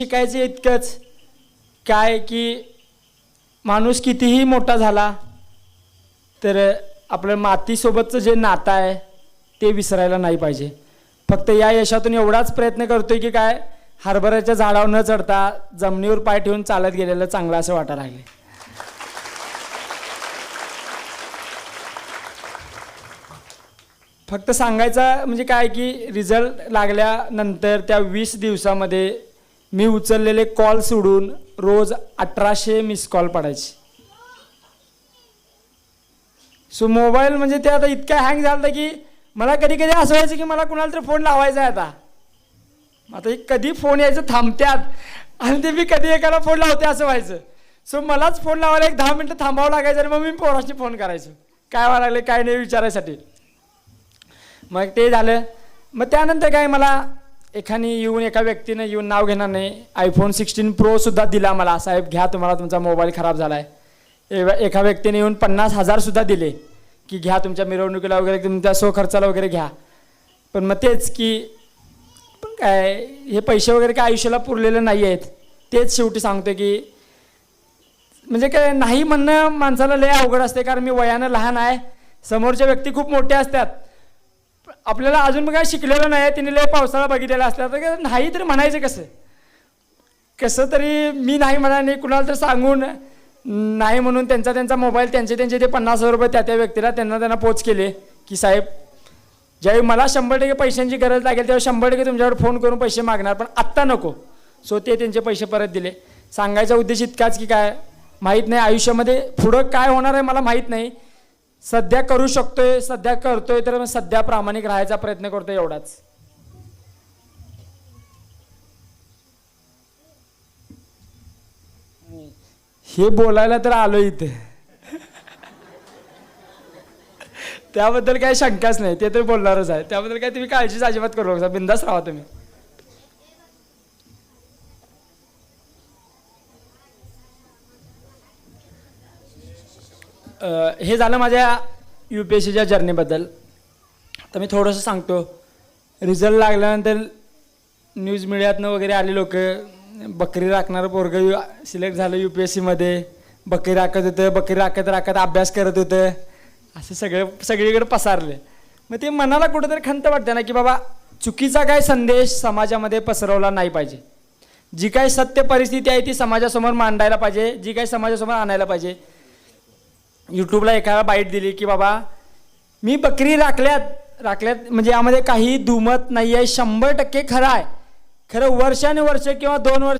शिकायचं इतकंच. काय की माणूस कितीही मोठा झाला तर आपलं मातीसोबतचं जे नातं आहे ते विसरायला नाही पाहिजे. फक्त या यशातून एवढाच प्रयत्न करतोय की काय हरभऱ्याच्या झाडावर न चढता जमिनीवर पाय ठेवून चालत गेलेलं चांगलं असं वाटायला लागले फक्त सांगायचं म्हणजे काय की रिझल्ट लागल्यानंतर त्या वीस दिवसामध्ये मी उचललेले कॉल सोडून रोज अठराशे मिस कॉल पडायचे. सो मोबाईल म्हणजे ते आता इतका हँग झाला की मला कधी कधी असं व्हायचं की मला कुणाला तरी फोन लावायचा आहे आता. आता कधी फोन यायचं थांबत्यात. आणि ते मी कधी एकाला फोन लावते असं व्हायचं. सो मलाच फोन लावायला एक दहा मिनटं थांबावं लागायचं आणि मग मी पोराशी फोन करायचो. काय व्हायला लागले काय नाही विचारायसाठी. मग ते झालं. मग त्यानंतर काय मला एखादी येऊन एका व्यक्तीनं येऊन नाव घेणार नाही. आयफोन सिक्स्टीन प्रोसुद्धा दिला मला. साहेब घ्या तुम्हाला तुमचा मोबाईल खराब झाला आहे एका व्यक्तीने येऊन पन्नास हजारसुद्धा दिले की घ्या तुमच्या मिरवणुकीला वगैरे तुमच्या सो खर्चाला वगैरे घ्या. पण मग तेच की पण काय हे पैसे वगैरे काय आयुष्याला पुरलेले नाही आहेत तेच शेवटी सांगतो की म्हणजे काय नाही म्हणणं माणसाला लय अवघड असते कारण मी वयानं लहान आहे. समोरच्या व्यक्ती खूप मोठ्या असतात. आपल्याला अजून काय शिकलेलं नाही तिने लय पावसाळा बघितलेला असला तर नाही तर म्हणायचं कसं? कसं तरी मी नाही म्हणा नाही कुणाला तर सांगून नाही म्हणून त्यांचा त्यांचा मोबाईल त्यांचे त्यांचे ते पन्नास हजार रुपये त्या त्या व्यक्तीला त्यांना त्यांना पोच केले की साहेब ज्यावेळी मला शंभर टक्के पैशांची गरज लागेल तेव्हा शंभर टक्के तुमच्यावर फोन करून पैसे मागणार पण आत्ता नको. सो ते त्यांचे पैसे परत दिले. सांगायचा उद्देश इतकाच की काय माहीत नाही आयुष्यामध्ये पुढं काय होणार आहे मला माहीत नाही. सध्या करू शकतोय सध्या करतोय तर मग सध्या प्रामाणिक राहायचा प्रयत्न करतोय एवढाच. हे बोलायला तर आलो इथे. त्याबद्दल काही शंकाच नाही ते तर बोलणारच आहे. त्याबद्दल काय तुम्ही काळजीच अजिबात करू नका बिंदास राहा तुम्ही. हे झालं माझ्या यू पी एस सीच्या जर्नीबद्दल. तर मी थोडंसं सांगतो. रिझल्ट लागल्यानंतर न्यूज मीडियातनं वगैरे आले लोक. बकरी राखणारं पोरग सिलेक्ट झालं यू पी एस सीमध्ये बकरी राखत होतं बकरी राखत राखत अभ्यास करत होतं. असं सगळं सगळीकडे पसारले. मग ते मनाला कुठंतरी खंत वाटते ना की बाबा चुकीचा काय संदेश समाजामध्ये पसरवला नाही पाहिजे. जी काही सत्य परिस्थिती आहे ती समाजासमोर मांडायला पाहिजे जी काही समाजासमोर आणायला पाहिजे. यूट्यूबला एखादा बाईट दिली की बाबा मी बकरी राखल्यात राखल्यात म्हणजे यामध्ये काही दुमत नाही आहे शंभर टक्के खरं आहे. खरं वर्षानुवर्ष किंवा दोन वर्ष